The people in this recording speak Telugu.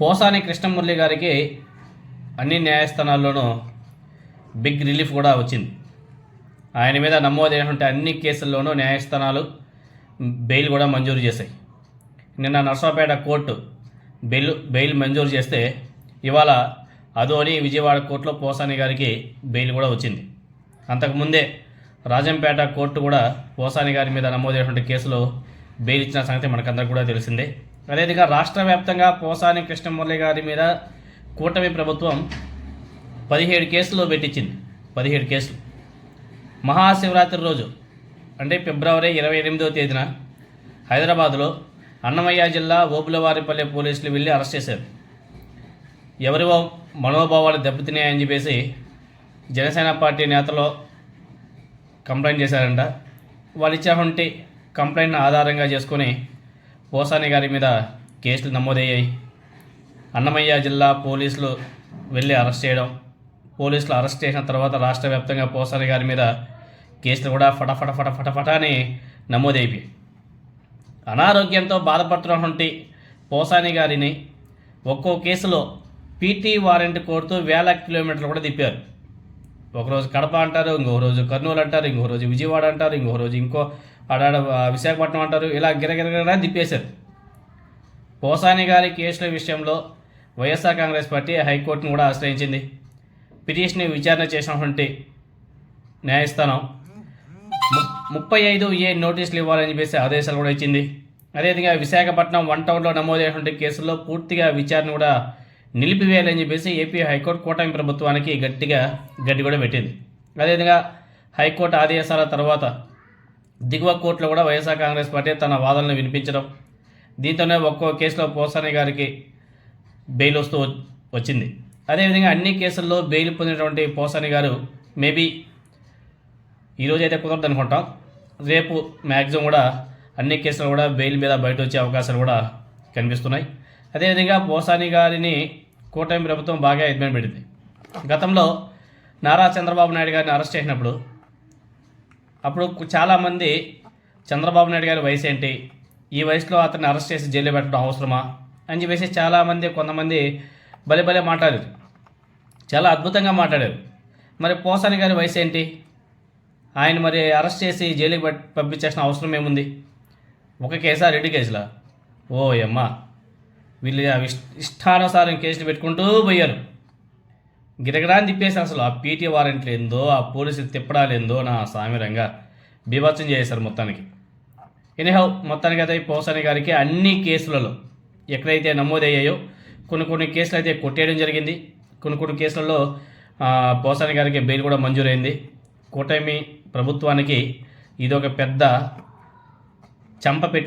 పోసాని కృష్ణమురళి గారికి అన్ని న్యాయస్థానాల్లోనూ బిగ్ రిలీఫ్ కూడా వచ్చింది. ఆయన మీద నమోదైనటువంటి అన్ని కేసుల్లోనూ న్యాయస్థానాలు బెయిల్ కూడా మంజూరు చేశాయి. నిన్న నర్సాపేట కోర్టు బెయిల్ బెయిల్ మంజూరు చేస్తే ఇవాళ అదోని విజయవాడ కోర్టులో పోసాని గారికి బెయిల్ కూడా వచ్చింది. అంతకుముందే రాజంపేట కోర్టు కూడా పోసాని గారి మీద నమోదైనటువంటి కేసులో బెయిల్ ఇచ్చిన సంగతి మనకందరికి కూడా తెలిసిందే. అదేవిధంగా రాష్ట్ర వ్యాప్తంగా పోసాని కృష్ణమురళి గారి మీద కూటమి ప్రభుత్వం పదిహేడు కేసులు పెట్టించింది. పదిహేడు కేసులు. మహాశివరాత్రి రోజు అంటే ఫిబ్రవరి ఇరవై ఎనిమిదవ తేదీన హైదరాబాదులో అన్నమయ్య జిల్లా ఓబులవారిపల్లె పోలీసులు వెళ్ళి అరెస్ట్ చేశారు. ఎవరివో మనోభావాలు దెబ్బతిన్నాయని చెప్పేసి జనసేన పార్టీ నేతలు కంప్లైంట్ చేశారంట. వాళ్ళు ఇచ్చినటువంటి కంప్లైంట్ ఆధారంగా చేసుకొని పోసాని గారి మీద కేసులు నమోదయ్యాయి. అన్నమయ్య జిల్లా పోలీసులు వెళ్ళి అరెస్ట్ చేయడం పోలీసులు అరెస్ట్ చేసిన తర్వాత రాష్ట్ర వ్యాప్తంగా పోసాని గారి మీద కేసులు కూడా ఫటఫట ఫట ఫటఫట అని నమోదైపోయాయి అనారోగ్యంతో బాధపడుతున్నటువంటి పోసాని గారిని ఒక్కో కేసులో పీటీ వారెంట్ కోరుతూ వేల కిలోమీటర్లు కూడా తిప్పారు. ఒకరోజు కడప అంటారు ఇంకో రోజు కర్నూలు అంటారు ఇంకో రోజు విజయవాడ అంటారు ఇంకో రోజు ఇంకో ఆడాడ విశాఖపట్నం అంటారు. ఇలా గిరగిరగిరా తిప్పేశారు. పోసాని గారి కేసుల విషయంలో వైఎస్ఆర్ కాంగ్రెస్ పార్టీ హైకోర్టును కూడా ఆశ్రయించింది. పిటిషన్ విచారణ చేసినటువంటి న్యాయస్థానం ము- ముప్పై ఐదు ఏ నోటీసులు ఇవ్వాలని చెప్పేసి ఆదేశాలు కూడా ఇచ్చింది. అదేవిధంగా విశాఖపట్నం వన్ టౌన్లో నమోదైనటువంటి కేసుల్లో పూర్తిగా విచారణ కూడా నిలిపివేయాలని చెప్పేసి ఏపీ హైకోర్టు కూటమి ప్రభుత్వానికి గట్టిగా గడ్డి కూడా పెట్టింది. అదేవిధంగా హైకోర్టు ఆదేశాల తర్వాత దిగువ కోర్టులో కూడా వైఎస్ఆర్ కాంగ్రెస్ పార్టీ తన వాదనలు వినిపించడం. దీంతోనే ఒక్కో కేసులో పోసాని గారికి బెయిల్ వస్తూ వచ్చింది. అదేవిధంగా అన్ని కేసుల్లో బెయిల్ పొందినటువంటి పోసాని గారు మేబీ ఈరోజు అయితే కుదరదు అనుకుంటాం. రేపు మ్యాక్సిమం కూడా అన్ని కేసులు కూడా బెయిల్ మీద బయట వచ్చే అవకాశాలు కూడా కనిపిస్తున్నాయి. అదేవిధంగా పోసాని గారిని కూటమి ప్రభుత్వం బాగా ఇబ్బంది పెట్టింది. గతంలో నారా చంద్రబాబు నాయుడు గారిని అరెస్ట్ చేసినప్పుడు అప్పుడు చాలామంది చంద్రబాబు నాయుడు గారి వయసు ఏంటి? ఈ వయసులో అతన్ని అరెస్ట్ చేసి జైల్లో పెట్టడం అవసరమా? అని చెప్పేసి చాలామంది కొంతమంది భలే భలే మాట్లాడారు. చాలా అద్భుతంగా మాట్లాడారు. మరి పోసాని గారి వయసు ఏంటి? ఆయన మరి అరెస్ట్ చేసి జైలుకి పంపించేసిన పంపించాల్సిన అవసరం ఏముంది? ఒక కేసా రెండు కేసులా? ఓ అమ్మ వీళ్ళు ఆ ఇష్ట- ఇష్టానుసారం కేసులు పెట్టుకుంటూ పోయారు. గిరగడాన్ని తిప్పేసి అసలు ఆ పీటీ వారెంట్లు ఏందో ఆ పోలీసులు తిప్పడాలు ఏందో నా సామిరంగా బీభత్సం చేశారు మొత్తానికి. ఎనీహౌ మొత్తానికి అయితే పోసాని గారికి అన్ని కేసులలో ఎక్కడైతే నమోదయ్యాయో కొన్ని కొన్ని కేసులు అయితే కొట్టేయడం జరిగింది. కొన్ని కొన్ని కేసులలో పోసాని గారికి బెయిల్ కూడా మంజూరైంది. కూటమి ప్రభుత్వానికి ఇది ఒక పెద్ద చంపపెట్టు